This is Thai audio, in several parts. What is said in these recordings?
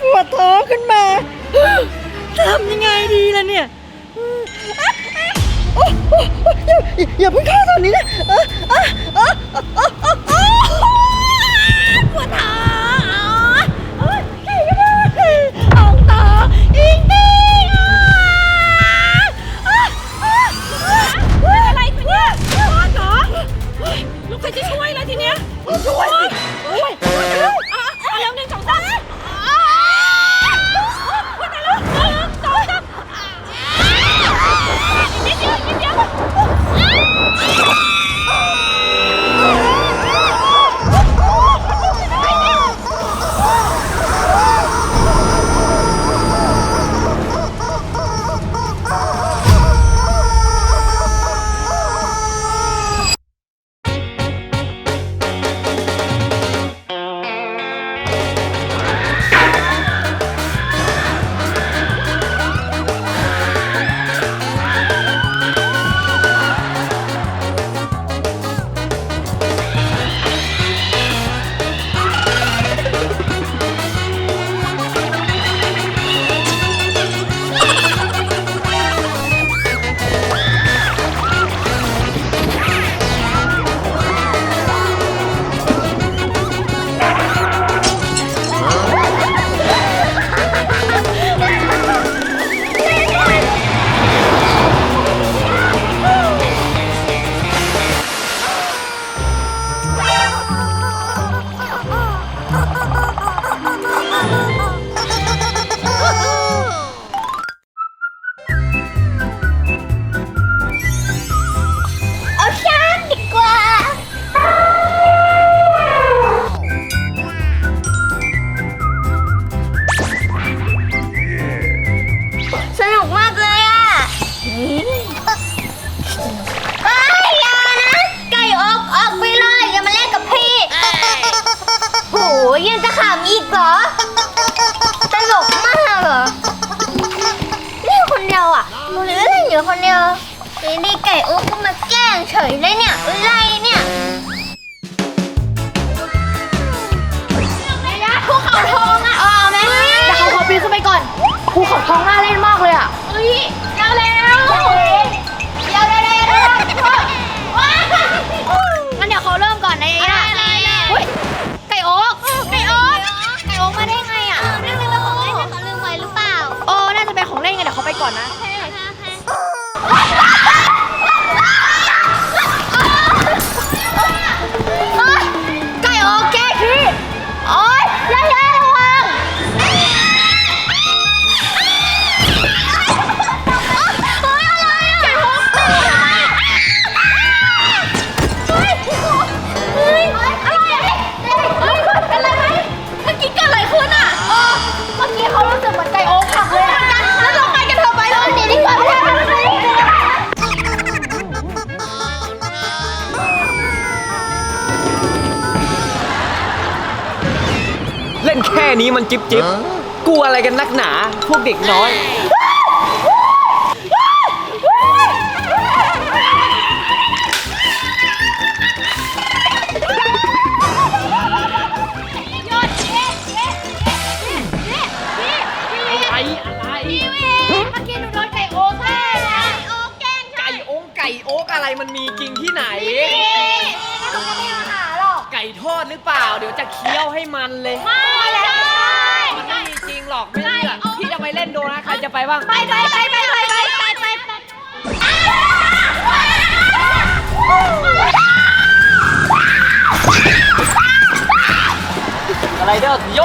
ปวดท้องขึ้นมาทำยังไงดีล่ะเนี่ยอย่าเพิ่งเข้าตอนนี้นะ เอ้ยอย่านะ ไก่ออกออกไปเลย อย่ามาเล่นกับพี่โหยังจะขำอีกเหรอ ตลกมากเหรอเล่นคนเดียวอะหนูเล่นอยู่คนเดียวทีนี้ไก่โอ๊กก็มาแกล้งเฉยเลยเนี่ยอะไรเนี่ยไม่ได้ภูเขาทองอะเอาไหมแต่เขาขอปีนขึ้นไปก่อนภูเขาทองน่าเล่นมากเลยอะ เฮ้ย นี้มันจิ๊บจิ๊บกลัวอะไรกันนักหนา พวกเด็กน้อยอะไรมันมีจริงที่ไหนไม่มันไม่หาหรอกไก่ทอดหรือเปล่า เดี๋ยวจะเคี้ยวให้มันเลย ไม่ได้ หรอกไม่เชื่อพี่จะไปเล่นโดนะใครจะไปบ้างไปไปไปไปไปไปไปไปไปอะไรเด้อโย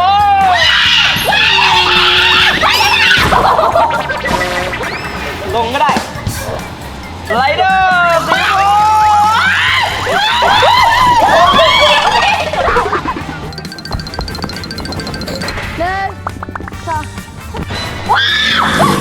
ลงก็ได้ไรเดอร์ 上哇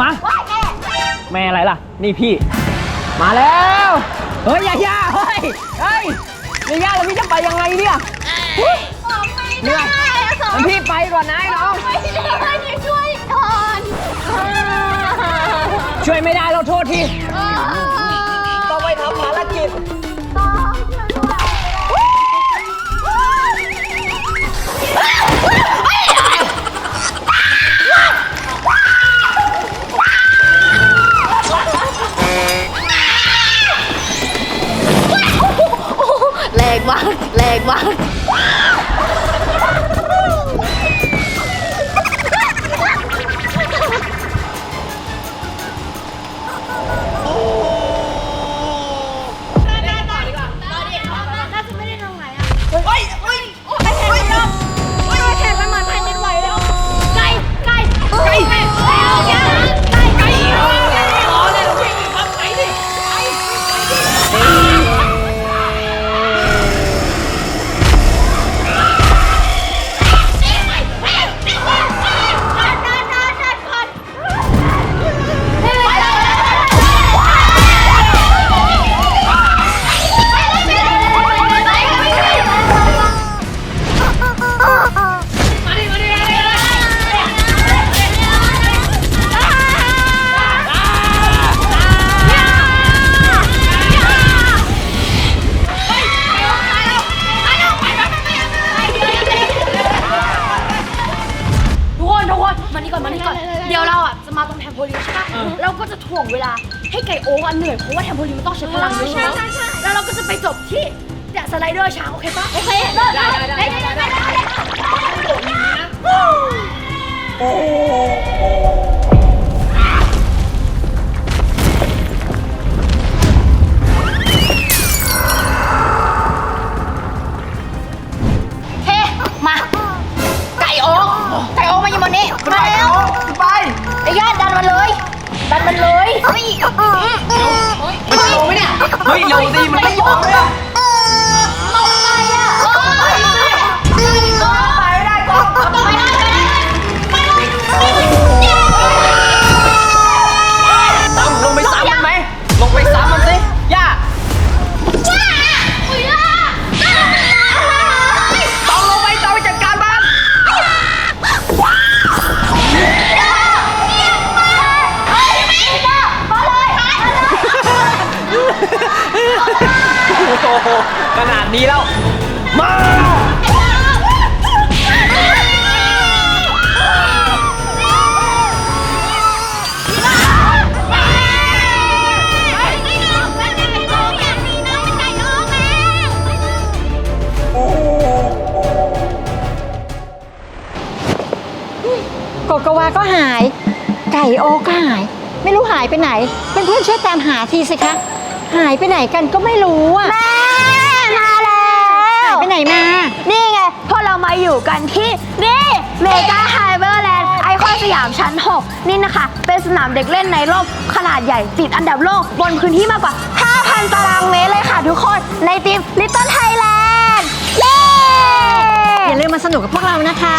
มาแม่อะไรล่ะ นี่พี่ มาแล้ว เฮ้ยยาย่าเฮ้ยเฮ้ยยาย่าแล้วพี่จะไปยังไงเนี่ยเหนื่อยงั้นพี่ไปก่อนนะไอ้น้องช่วยก่อนช่วยไม่ได้เราโทษทีต้องไปทำภารกิจ มานี่ก่อนมานี่ก่อน เดี๋ยวเราอะจะมาตรงแทมโพลีนใช่ปะเราก็จะถ่วงเวลาให้ไก่โอ๊กอะเหนื่อยเพราะว่าแทมโพลีนมันต้องใช้พลังเยอะใช่ไหมแล้วเราก็จะไปจบที่เนี่ยสไลเดอร์ช้างโอเคปะโอเคได้ได้ได้ได้ได้ได้เโกโกวาก็หาย ไก่โอก็หาย ไม่รู้หายไปไหนเพื่อนๆช่วยตามหาทีสิคะ หายไปไหนกันก็ไม่รู้อะแม่มาแล้วไปไหนมา นี่ไงพวกเรามาอยู่กันที่นี่เมกาไฮเบอร์แลนด์ไอคอนสยามชั้น 6 นี่นะคะ เป็นสนามเด็กเล่นในโลกขนาดใหญ่ติดอันดับโลก บนพื้นที่มากกว่า 5,000 ตารางเมตรเลยค่ะทุกคนในทีม Little Thailand เย้อย่าลืมมาสนุกกับพวกเรานะคะ